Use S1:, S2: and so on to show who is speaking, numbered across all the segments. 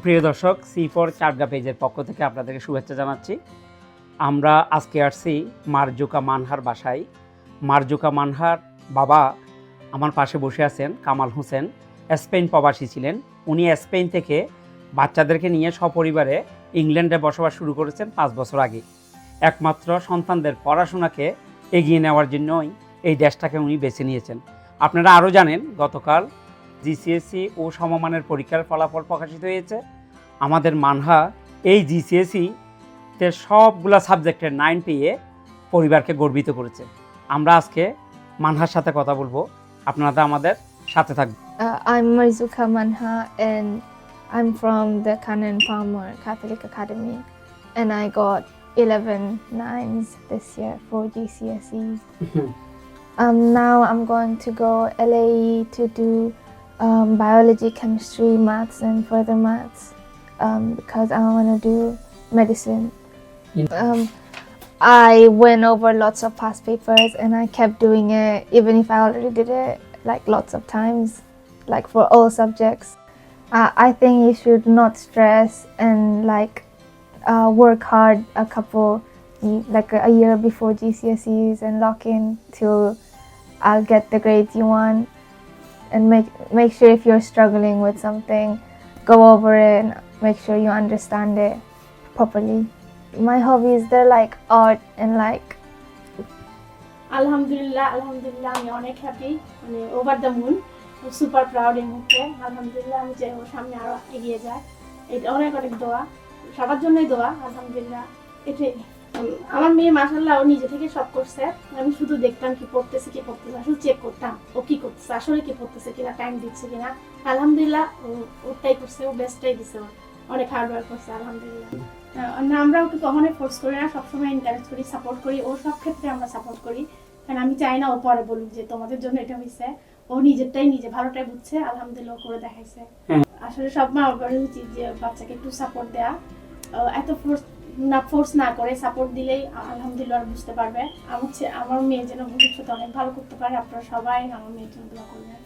S1: সুপ্রিয় দর্শক C four চারগা পেজের পক্ষ থেকে আপনাদেরকে শুভেচ্ছা জানাচ্ছি। আমরা আজকে আসছি মারজুকা মানহার বাসায়। মারজুকা মানহার বাবা আমার পাশে বসে আছেন কামাল হোসেন, স্পেন প্রবাসী ছিলেন। উনি স্পেন থেকে বাচ্চাদেরকে নিয়ে সপরিবারে ইংল্যান্ডে বসবাস শুরু করেছেন পাঁচ বছর আগে। একমাত্র সন্তানদের পড়াশোনাকে এগিয়ে নেওয়ার জন্যই এই দেশটাকে উনি বেছে নিয়েছেন। আপনারা আরও জানেন, গতকাল জিসিএসসি ও সমমানের পরীক্ষার ফলাফল প্রকাশিত হয়েছে। আমাদের মানহা এই জিসিএসসিতে সবগুলো সাবজেক্টের নাইন পেয়ে পরিবারকে গর্বিত করেছে। আমরা আজকে মানহার সাথে কথা বলব। আপনারা তো আমাদের সাথে থাকবেন।
S2: I am Marjuka Manha and I am from the Canon Farmer Catholic academy and I got 11 nines this year for GCSE Um, now I'm going to go LAE to do um, biology, chemistry, maths, and further maths um, because I want to do medicine. Um, I went over lots of past papers and I kept doing it even if I already did it like lots of times, like for all subjects. Uh, I think you should not stress and like uh, work hard a couple, like a year before GCSEs and lock in till I'll get the grades you want. And make make sure if you're struggling with something, go over it and make sure you understand it properly. My hobbies they're like art and like
S3: আলহামদুলিল্লাহ আলহামদুলিল্লাহ আমি অনেক happy মানে over the moon super proud এই মুহূর্তে আলহামদুলিল্লাহ আমি চাই ও সামনে আরও এগিয়ে যায় এটা অনেক অনেক দোয়া সবার জন্যই দোয়া আলহামদুলিল্লাহ এটাই আমার মেয়ে মাসাল্লাহ ও নিজে থেকে সব করছে। আমি শুধু দেখতাম কি পড়তেছে কি পড়তেছে শুধু চেক করতাম ও কি করতেছে আসলে কি পড়তেছে কিনা টাইম দিচ্ছে কিনা। আলহামদুলিল্লাহ ও ওটাই করছে ও বেস্টটাই দিছে ওর অনেক হার্ড ওয়ার্ক করছে আলহামদুলিল্লাহ। আমরা ওকে কখনোই ফোর্স করি না সবসময় এনকারেজ করি সাপোর্ট করি ওর সব ক্ষেত্রে আমরা সাপোর্ট করি। কারণ আমি চাই না ও পরে বলুক যে তোমাদের জন্য এটা হয়েছে ও নিজেরটাই নিজে ভালোটাই বুঝছে আলহামদুলিল্লাহ করে দেখাইছে।
S1: হ্যাঁ।
S3: আসলে সব মা বাবার উচিত যে বাচ্চাকে একটু সাপোর্ট দেয়া। এত ফোর্স না ফোর্স না করে সাপোর্ট দিলেই আলহামদুলিল্লাহ বুঝতে পারবে। আমার আমার মেয়ে যেন ভবিষ্যতে অনেক ভালো করতে পারে, আপনারা সবাই আমার মেয়ের জন্য দোয়া করবেন।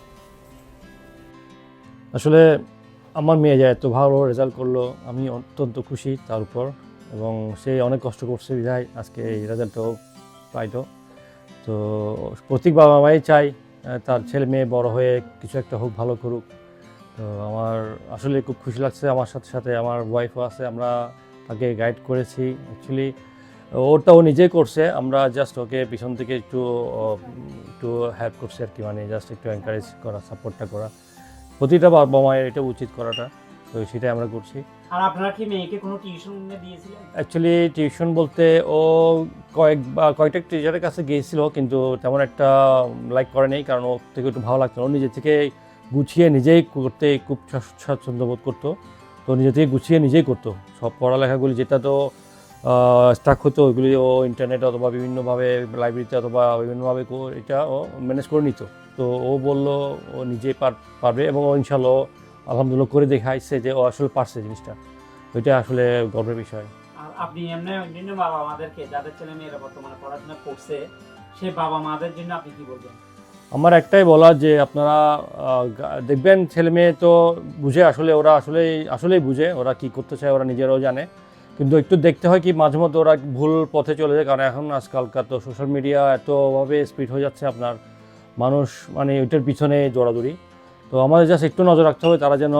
S4: আসলে আমার মেয়ে যে এত ভালো রেজাল্ট করল, আমি অত্যন্ত খুশি তার উপর এবং সে অনেক কষ্ট করছে বিধায় আজকে এই রেজাল্টটাও পাইতো তো প্রত্যেক বাবা মাই চাই তার ছেলে মেয়ে বড় হয়ে কিছু একটা হোক, ভালো করুক। তো আমার আসলে খুব খুশি লাগছে। আমার সাথে সাথে আমার ওয়াইফও আছে, আমরা তাকে গাইড করেছি। অ্যাকচুয়ালি ওটা ও নিজেই করছে। আমরা জাস্ট ওকে পিছন থেকে একটু একটু হেল্প করছি আর কি মানে জাস্ট একটু এনকারেজ করা সাপোর্টটা করা। প্রতিটা বাবা মায়ের এটা উচিত করাটা। তো সেটাই আমরা করছি।
S1: আর আপনারা কি মেয়েকে কোনো টিউশন দিয়েছিলেন?
S4: অ্যাকচুয়ালি টিউশন বলতে ও কয়েক বা কয়েকটা টিচারের কাছে গিয়েছিল কিন্তু তেমন একটা লাইক করে নেই কারণ ওর থেকে একটু ভালো লাগতো না। ও নিজে থেকে গুছিয়ে নিজেই করতে খুব স্বাচ্ছ- স্বাচ্ছন্দ্য বোধ করতো। তো নিজে থেকে গুছিয়ে নিজেই করতো। সব পড়ালেখাগুলি যেটা তো স্টাক হতো, ওইগুলি ও ইন্টারনেটে অথবা বিভিন্নভাবে লাইব্রেরিতে অথবা বিভিন্নভাবে এটা ও ম্যানেজ করে নিত। তো ও বলল, ও নিজেই পার, পারবে এবং ও ইনশাল্লাহ আলহামদুলিল্লাহ করে দেখাইছে যে ও আসলে পারছে জিনিসটা। ওইটা আসলে গর্বের বিষয়।
S1: আপনি এমনি বাবা মাদেরকে যাদের ছেলে মেয়েরা বর্তমানে পড়াশোনা করছে সেই বাবা মাদের জন্য আপনি কি বলবেন?
S4: আমার একটাই বলা যে আপনারা দেখবেন ছেলে মেয়ে তো বুঝে আসলে, ওরা আসলেই আসলেই বুঝে ওরা কি করতে চায়, ওরা নিজেরাও জানে। কিন্তু একটু দেখতে হয় কি মাঝে মধ্যে ওরা ভুল পথে চলে যায়, কারণ এখন আজকালকার তো সোশ্যাল মিডিয়া এতভাবে স্পিড হয়ে যাচ্ছে আপনার। মানুষ মানে ওইটার পিছনে দৌড়াদৌড়ি। তো আমাদের জাস্ট একটু নজর রাখতে হবে, তারা যেন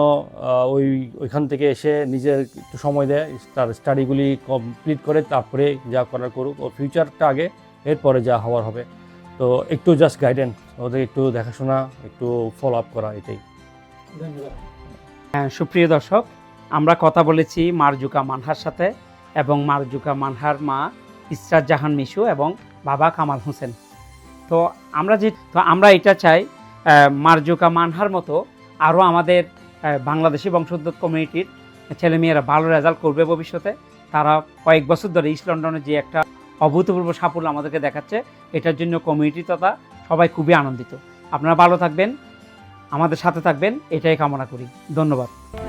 S4: ওই, ওইখান থেকে এসে নিজের একটু সময় দেয়, তার স্টাডিগুলি কমপ্লিট করে, তারপরে যা করার করুক, ও ফিউচারটা আগে, এরপরে যা হওয়ার হবে। তো একটু জাস্ট গাইডেন্স ওদের একটু দেখাশোনা একটু ফলো আপ করা এটাই।
S1: হ্যাঁ সুপ্রিয় দর্শক আমরা কথা বলেছি মারজুকা মানহার সাথে এবং মারজুকা মানহার মা ইসরাত জাহান মিশু এবং বাবা কামাল হোসেন। তো আমরা যে তো আমরা এটা চাই মারজুকা মানহার মতো আরও আমাদের বাংলাদেশি বংশোদ্ভূত কমিউনিটির ছেলেমেয়েরা ভালো রেজাল্ট করবে ভবিষ্যতে। তারা কয়েক বছর ধরে ইস্ট লন্ডনে যে একটা অভূতপূর্ব সাফল্য আমাদেরকে দেখাচ্ছে। এটার জন্য কমিউনিটি তথা সবাই খুবই আনন্দিত। আপনারা ভালো থাকবেন, আমাদের সাথে থাকবেন, এটাই কামনা করি। ধন্যবাদ।